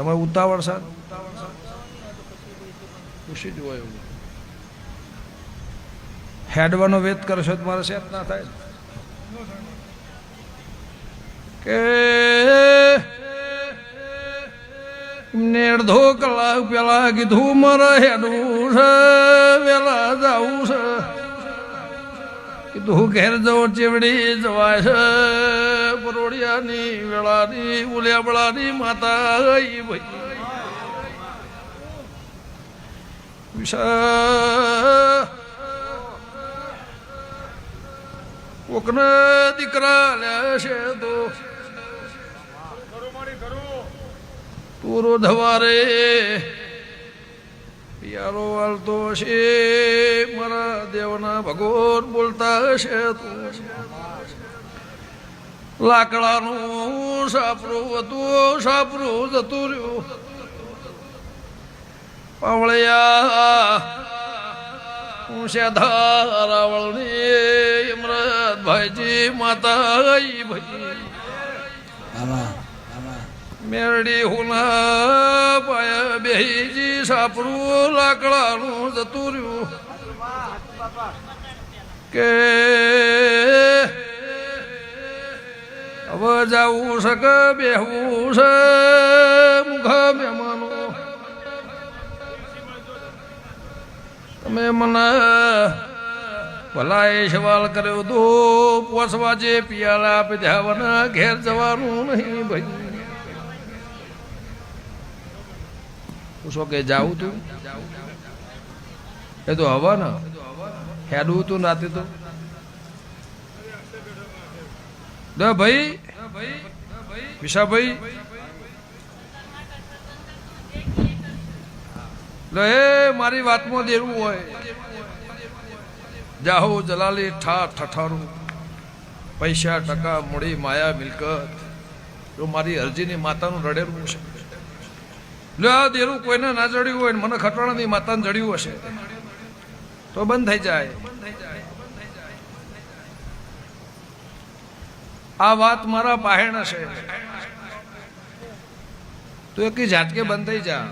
તમે ઉતાવળ સર. ખુશી જ હોય એવું. હેડવાનો વેત કરશો તો મારે સેટ ના થાય. કે અડધો કલાક પેલા કીધું મારે હેડવું છે વેલા જવું છે. કીધું ઘેર જવો ચીવડી જવાય છે. પરોડિયાની વેળાની, ઉલિયાબળાની માતા ભાઈ વિશા. કોકને દીકરા લેશે તો. પૂરો ધવારે પિયારો વાલતો હશે, મારા દેવના ભગવાન બોલતા હશે તું. લાકડાનું સાપરું હતું, સાપરું જતું રહ્યું. પાવળિયા હું રાવળની ઇમરત ભાઈજી માતા આઈ ભાઈ. મેરડી હુના પાયા બેહીજી, સાપરું લાકડાનું જતું રહ્યું. કે જાવું શક બેહવું છે મુખ મહેમાનો તમે મને ભલા એ સવાલ કર્યો તો પોસવા જે પિયાલા પીધાવાના ઘેર જવાનું નહીં ભાઈ. પૂછો કે જાવું તું એ તો હવા ને હેડવું તું નાતે તો. ભાઈ વિશાભાઈ લે મારી વાતમાં દેવું હોય. જાહો જલાલી ઠા ઠઠારું. પૈસા ટકા મૂડી માયા મિલકત. જો મારી અરજીની માતાનું રડેલું છે લે, આ દેરું કોઈને ના જડ્યું હોય મને ખટવાણાની માતાને જડ્યું હશે. તો બંધ થઈ જાય. આ વાત મારા પાહેણ છે. તો એક ઝાટકે બંધ થઈ જા.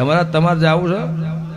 અમારા તમારે જવું છે?